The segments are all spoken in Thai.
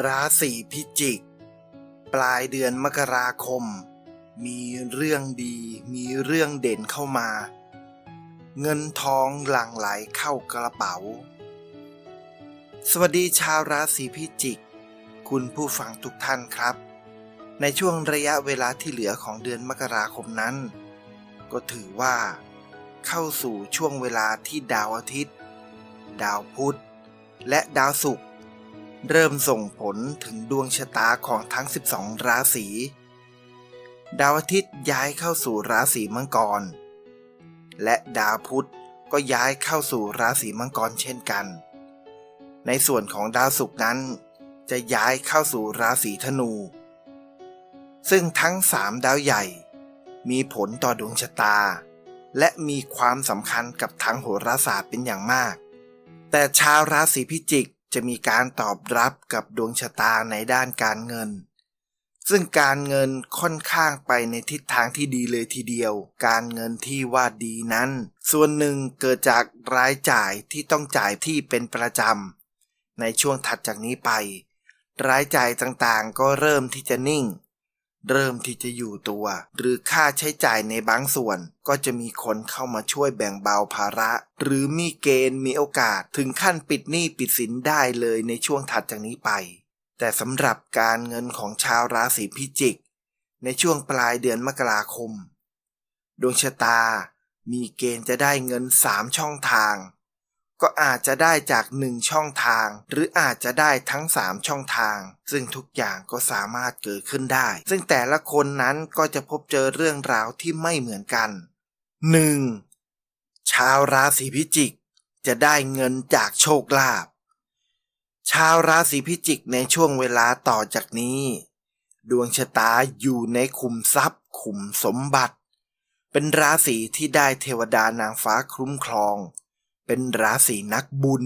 ราศีพิจิก ปลายเดือนมกราคม มีเรื่องดีมีเรื่องเด่นเข้ามา เงินทองหลั่งไหลเข้ากระเป๋า สวัสดีชาวราศีพิจิก คุณผู้ฟังทุกท่านครับ ในช่วงระยะเวลาที่เหลือของเดือนมกราคมนั้น ก็ถือว่า เข้าสู่ช่วงเวลาที่ดาวอาทิตย์ ดาวพุธและดาวศุกร์ เริ่มส่งผลถึงดวงชะตาของทั้ง 12 ราศี ดาวอาทิตย์ย้ายเข้าสู่ราศีมังกร และดาวพุธก็ย้ายเข้าสู่ราศีมังกรเช่นกัน ในส่วนของดาวศุกร์นั้น จะย้ายเข้าสู่ราศีธนู ซึ่งทั้งสามดาวใหญ่ มีผลต่อดวงชะตา และมีความสำคัญกับทางโหราศาสตร์เป็นอย่างมาก แต่ชาวราศีพิจิก จะมีการตอบรับกับดวงชะตาในด้านการเงิน ซึ่งการเงินค่อนข้างไปในทิศทางที่ดีเลยทีเดียว การเงินที่ว่าดีนั้น ส่วนหนึ่งเกิดจากรายจ่ายที่ต้องจ่ายที่เป็นประจำ ในช่วงถัดจากนี้ไป รายจ่ายต่างๆก็เริ่มที่จะนิ่ง เริ่มที่จะอยู่ตัว หรือค่าใช้จ่ายในบางส่วน ก็จะมีคนเข้ามาช่วยแบ่งเบาภาระ หรือมีเกณฑ์มีโอกาสถึงขั้นปิดหนี้ปิดสินได้เลยในช่วงถัดจากนี้ไป แต่สำหรับการเงินของชาวราศีพิจิก ในช่วงปลายเดือนมกราคม ดวงชะตามีเกณฑ์จะได้เงินสามช่องทาง ก็อาจจะได้จากหนึ่งช่องทาง หรืออาจจะได้ทั้งสามช่องทาง ซึ่งทุกอย่างก็สามารถเกิดขึ้นได้ ซึ่งแต่ละคนนั้นก็จะพบเจอเรื่องราวที่ไม่เหมือนกัน 1. ชาวราศีพิจิก จะได้เงินจากโชคลาภชาวราศีพิจิกในช่วงเวลาต่อจากนี้ ดวงชะตาอยู่ในขุมทรัพย์ ขุมสมบัติ เป็นราศีที่ได้เทวดานางฟ้าคุ้มครอง เป็นราศีนักบุญ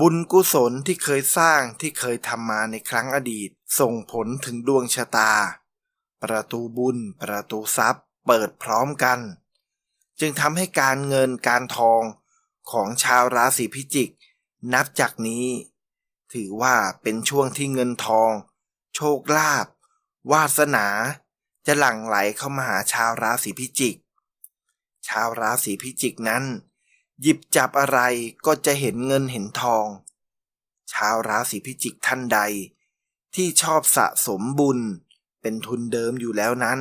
บุญกุศลที่เคยสร้างที่เคยทำมาในครั้งอดีต ส่งผลถึงดวงชะตา ประตูบุญ ประตูทรัพย์ เปิดพร้อมกัน จึงทำให้การเงินการทองของชาวราศีพิจิก นับจากนี้ ถือว่าเป็นช่วงที่เงินทอง โชคลาภวาสนาจะหลั่งไหลเข้ามาหาชาวราศีพิจิก ชาวราศีพิจิกนั้น หยิบจับอะไรก็จะเห็นเงินเห็นทอง ชาวราศีพิจิกท่านใด ที่ชอบสะสมบุญ เป็นทุนเดิมอยู่แล้วนั้น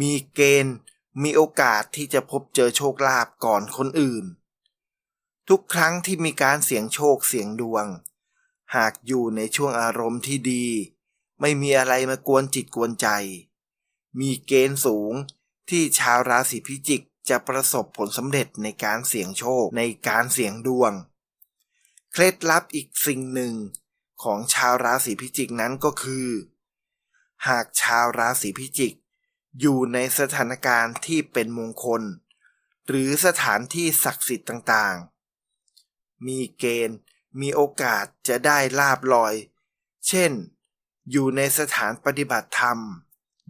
มีเกณฑ์มีโอกาสที่จะพบเจอโชคลาภก่อนคนอื่น ทุกครั้งที่มีการเสี่ยงโชคเสี่ยงดวง หากอยู่ในช่วงอารมณ์ที่ดี ไม่มีอะไรมากวนจิตกวนใจ มีเกณฑ์สูงที่ชาวราศีพิจิก จะประสบผลสำเร็จในการเสี่ยงโชคในการเสี่ยงดวง เคล็ดลับอีกสิ่งหนึ่งของชาวราศีพิจิกนั้นก็คือ หากชาวราศีพิจิก อยู่ในสถานการณ์ที่เป็นมงคล หรือสถานที่ศักดิ์สิทธิ์ต่างๆ มีเกณฑ์มีโอกาสจะได้ลาบลอย เช่น อยู่ในสถานปฏิบัติธรรม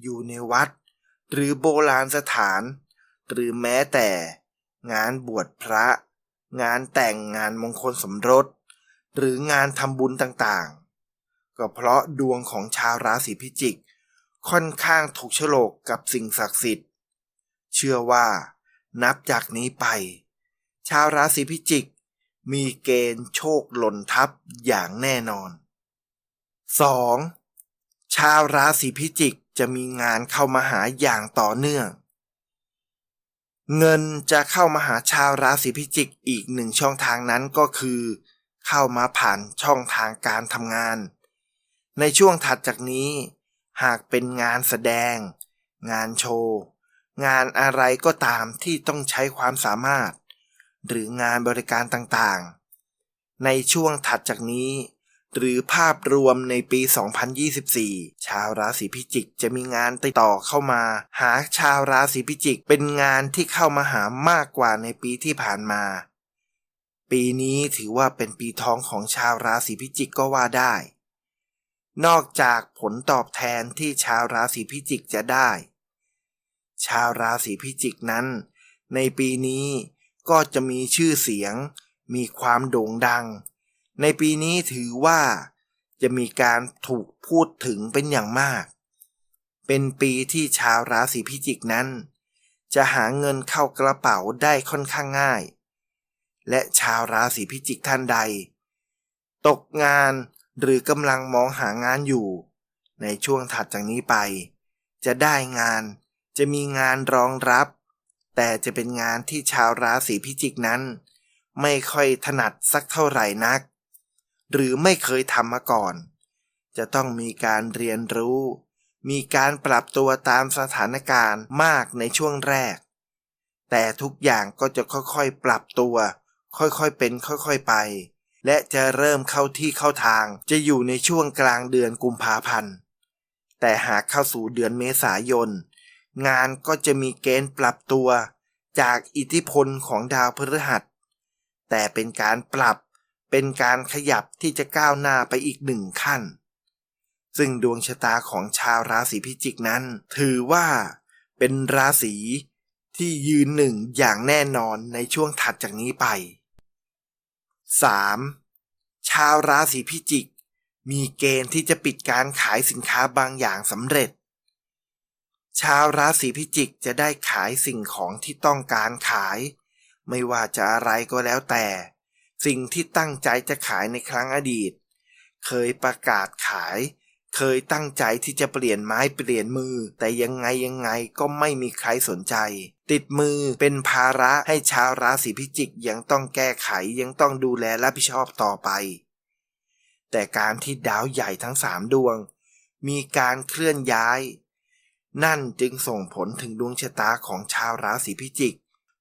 อยู่ในวัด หรือโบราณสถาน หรือแม้แต่งานบวชพระ งานแต่งงานมงคลสมรส หรืองานทำบุญต่างๆ ก็เพราะดวงของชาวราศีพิจิก ค่อนข้างถูกโฉลกกับสิ่งศักดิ์สิทธิ์ เชื่อว่า นับจากนี้ไป ชาวราศีพิจิก มีเกณฑ์โชคหล่นทับอย่างแน่นอน 2. ชาวราศีพิจิกจะมีงานเข้ามาหาอย่างต่อเนื่อง เงินจะเข้ามาหาชาวราศีพิจิกอีกหนึ่งช่องทางนั้นก็คือ เข้ามาผ่านช่องทางการทำงาน ในช่วงถัดจากนี้ หากเป็นงานแสดง งานโชว์ งานอะไรก็ตามที่ต้องใช้ความสามารถ หรืองานบริการต่างๆ ในช่วงถัดจากนี้ หรือภาพรวมในปี 2024 ชาวราศีพิจิกจะมีงานติดต่อเข้ามา หาชาวราศีพิจิกเป็นงานที่เข้ามาหามากกว่าในปีที่ผ่านมา ปีนี้ถือว่าเป็นปีทองของชาวราศีพิจิกก็ว่าได้ นอกจากผลตอบแทนที่ชาวราศีพิจิกจะได้ ชาวราศีพิจิกนั้น ในปีนี้ก็จะมีชื่อเสียง มีความโด่งดัง ในปีนี้ถือว่าจะมีการถูกพูดถึงเป็นอย่างมาก เป็นปีที่ชาวราศีพิจิกนั้น จะหาเงินเข้ากระเป๋าได้ค่อนข้างง่าย และชาวราศีพิจิกท่านใด ตกงานหรือกำลังมองหางานอยู่ ในช่วงถัดจากนี้ไป จะได้งานจะมีงานรองรับ แต่จะเป็นงานที่ชาวราศีพิจิกนั้น ไม่ค่อยถนัดสักเท่าไหร่นัก หรือไม่เคยทำมาก่อน จะต้องมีการเรียนรู้ มีการปรับตัวตามสถานการณ์มากในช่วงแรก แต่ทุกอย่างก็จะค่อยๆ ปรับตัว ค่อยๆเป็นค่อยๆไป และจะเริ่มเข้าที่เข้าทางจะอยู่ในช่วงกลางเดือนกุมภาพันธ์แต่หากเข้าสู่เดือนเมษายน งานก็จะมีเกณฑ์ปรับตัว จากอิทธิพลของดาวพฤหัส แต่เป็นการปรับ เป็นการขยับที่จะก้าวหน้าไปอีกหนึ่งขั้น ซึ่งดวงชะตาของชาวราศีพิจิกนั้น ถือว่าเป็นราศีที่ยืนหนึ่งอย่างแน่นอนในช่วงถัดจากนี้ไป 3. ชาวราศีพิจิก มีเกณฑ์ที่จะปิดการขายสินค้าบางอย่างสำเร็จ ชาวราศีพิจิกจะได้ขายสิ่งของที่ต้องการขาย ไม่ว่าจะอะไรก็แล้วแต่ สิ่งที่ตั้งใจจะขายในครั้งอดีต เคยประกาศขาย เคยตั้งใจที่จะเปลี่ยนไม้เปลี่ยนมือ แต่ยังไงยังไงก็ไม่มีใครสนใจ ติดมือเป็นภาระให้ชาวราศีพิจิกยังต้องแก้ไขยังต้องดูแลรับผิดชอบต่อไป แต่การที่ดาวใหญ่ทั้งสามดวง มีการเคลื่อนย้าย นั่นจึงส่งผลถึงดวงชะตาของชาวราศีพิจิก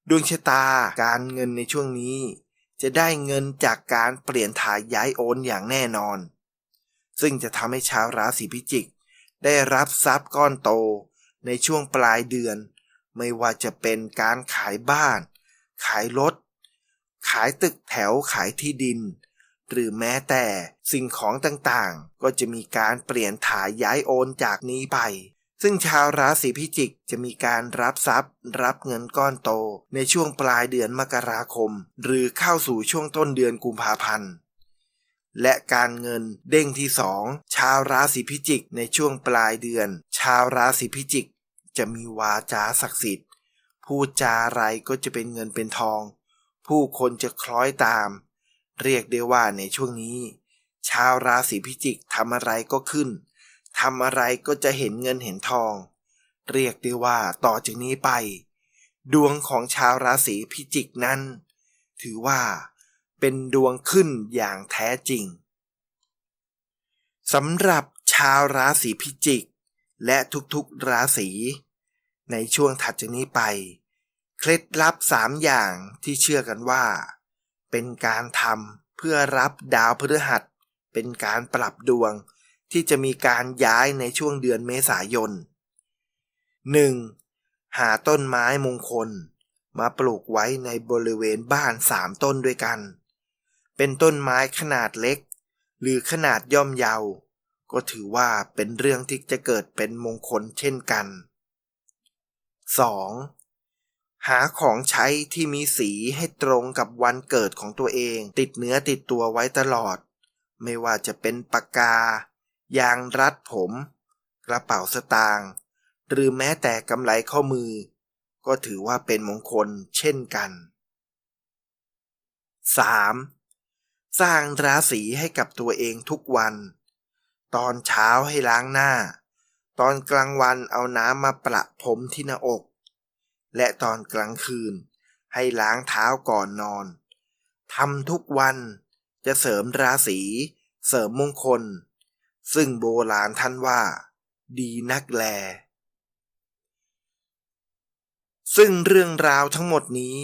ดวงชะตาการเงินในช่วงนี้ จะได้เงินจากการเปลี่ยนถ่ายย้ายโอนอย่างแน่นอน ซึ่งจะทำให้ชาวราศีพิจิก ได้รับทรัพย์ก้อนโตในช่วงปลายเดือน ไม่ว่าจะเป็นการขายบ้าน ขายรถ ขายตึกแถวขายที่ดิน หรือแม้แต่สิ่งของต่างๆ ก็จะมีการเปลี่ยนถ่ายย้ายโอนจากนี้ไป ซึ่งชาวราศีพิจิกจะมีการรับทรัพย์ รับเงินก้อนโต ในช่วงปลายเดือนมกราคม หรือเข้าสู่ช่วงต้นเดือนกุมภาพันธ์และการเงินเด้งที่สองชาวราศีพิจิกในช่วงปลายเดือน ชาวราศีพิจิก จะมีวาจาศักดิ์สิทธิ์พูดจาอะไรก็จะเป็นเงินเป็นทอง ผู้คนจะคล้อยตาม เรียกได้ว่าในช่วงนี้ ชาวราศีพิจิกทำอะไรก็ขึ้น ทำอะไรก็จะเห็นเงินเห็นทอง เรียกได้ว่าต่อจากนี้ไป ดวงของชาวราศีพิจิกนั้น ถือว่าเป็นดวงขึ้นอย่างแท้จริงสำหรับชาวราศีพิจิก และทุกๆราศี ในช่วงถัดจากนี้ไป เคล็ดลับสามอย่างที่เชื่อกันว่า เป็นการทำเพื่อรับดาวพฤหัส เป็นการปรับดวง ที่จะมีการย้ายในช่วงเดือนเมษายน 1. หาต้นไม้มงคล มาปลูกไว้ในบริเวณบ้านสามต้นด้วยกัน เป็นต้นไม้ขนาดเล็ก หรือขนาดย่อมเยาว ก็ถือว่าเป็นเรื่องที่จะเกิดเป็นมงคลเช่นกัน 2. หาของใช้ที่มีสีให้ตรงกับวันเกิดของตัวเอง ติดเนื้อติดตัวไว้ตลอด ไม่ว่าจะเป็นปากกา ยางรัดผม กระเป๋าสตางค์หรือแม้แต่กำไลข้อมือ ก็ถือว่าเป็นมงคลเช่นกัน 3. สร้างราศีให้กับตัวเองทุกวัน ตอนเช้าให้ล้างหน้า ตอนกลางวันเอาน้ำมาประพรมที่หน้าอก และตอนกลางคืนให้ล้างเท้าก่อนนอนทำทุกวันจะเสริมราศี เสริมมงคล ซึ่งโบราณท่านว่า ดีนักแล ซึ่งเรื่องราวทั้งหมดนี้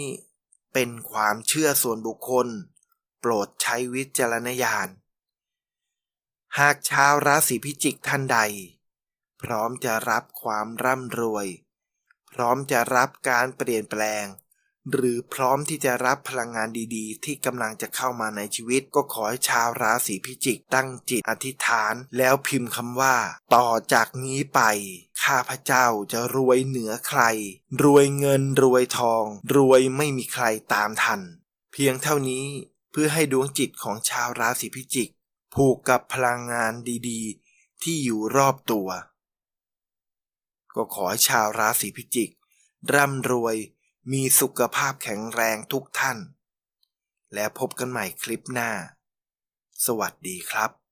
เป็นความเชื่อส่วนบุคคล โปรดใช้วิจารณญาณ หากชาวราศีพิจิกท่านใด พร้อมจะรับความร่ำรวย พร้อมจะรับการเปลี่ยนแปลง หรือพร้อมที่จะรับพลังงานดีๆ ที่กำลังจะเข้ามาในชีวิต ก็ขอให้ชาวราศีพิจิก ตั้งจิตอธิษฐาน แล้วพิมพ์คำว่า ต่อจากนี้ไป ข้าพเจ้าจะรวยเหนือใคร รวยเงินรวยทอง รวยไม่มีใครตามทัน เพียงเท่านี้เพื่อให้ดวงจิตของชาวราศีพิจิก ผูกกับพลังงานดีๆ ที่อยู่รอบตัว ก็ขอให้ชาวราศีพิจิก ร่ำรวย มีสุขภาพแข็งแรงทุกท่าน และพบกันใหม่คลิปหน้า สวัสดีครับ